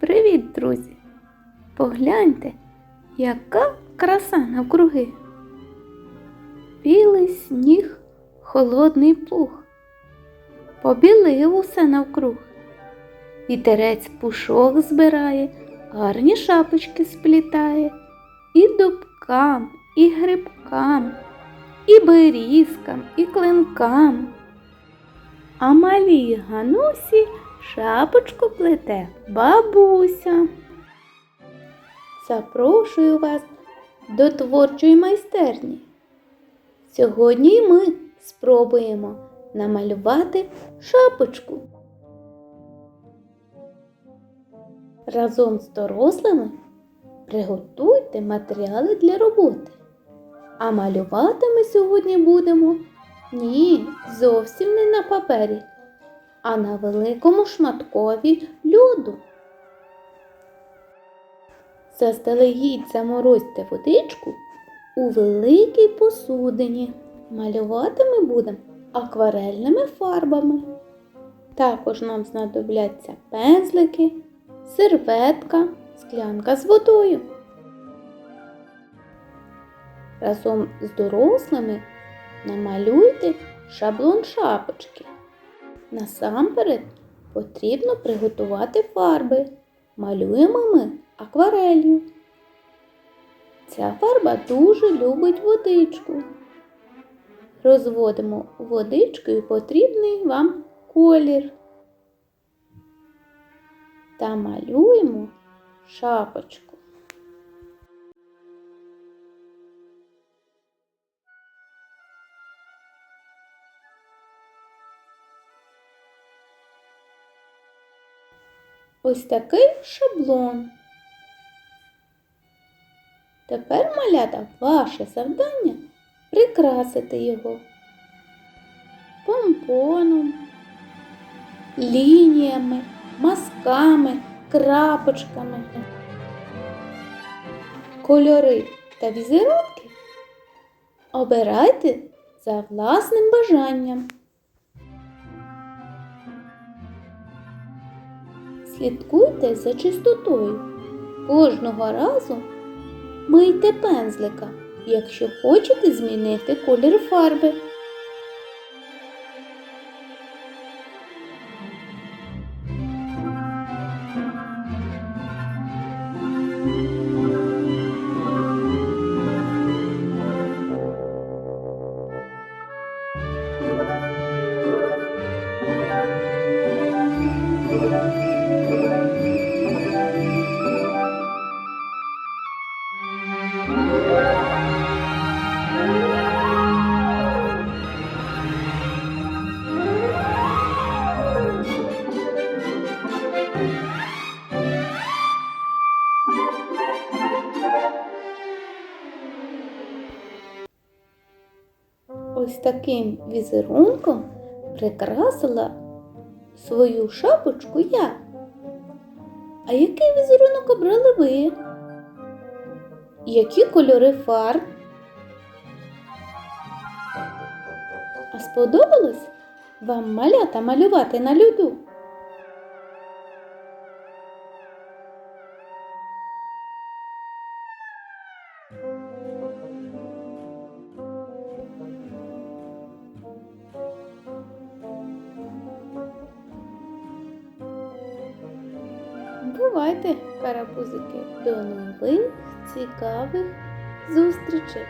Привіт, друзі! Погляньте, яка краса навкруги. Білий сніг, холодний пух, побілив усе навкруг. Вітерець пушок збирає, гарні шапочки сплітає, і дубкам, і грибкам, і берізкам, і клинкам. А малій Ганусі шапочку плете бабуся. Запрошую вас до творчої майстерні. Сьогодні і ми спробуємо намалювати шапочку. Разом з дорослими приготуйте матеріали для роботи. А малювати ми сьогодні будемо ні, зовсім не на папері, а на великому шматкові льоду. Заздалегідь заморозьте водичку у великій посудині. Малювати ми будемо акварельними фарбами. Також нам знадобляться пензлики, серветка, склянка з водою. Разом з дорослими намалюйте шаблон шапочки. Насамперед потрібно приготувати фарби. Малюємо ми акварелью. Ця фарба дуже любить водичку. Розводимо водичкою потрібний вам колір. Та малюємо шапочку. Ось такий шаблон. Тепер, малята, ваше завдання прикрасити його помпоном, лініями, мазками, крапочками. Кольори та візерунки обирайте за власним бажанням. Слідкуйте за чистотою. Кожного разу мийте пензлика, якщо хочете змінити колір фарби. Ось таким візерунком прикрасила свою шапочку я. А який візерунок обрали ви? Які кольори фарб? А сподобалось вам малята малювати на льоду? Бувайте, карапузики, до нових цікавих зустрічей!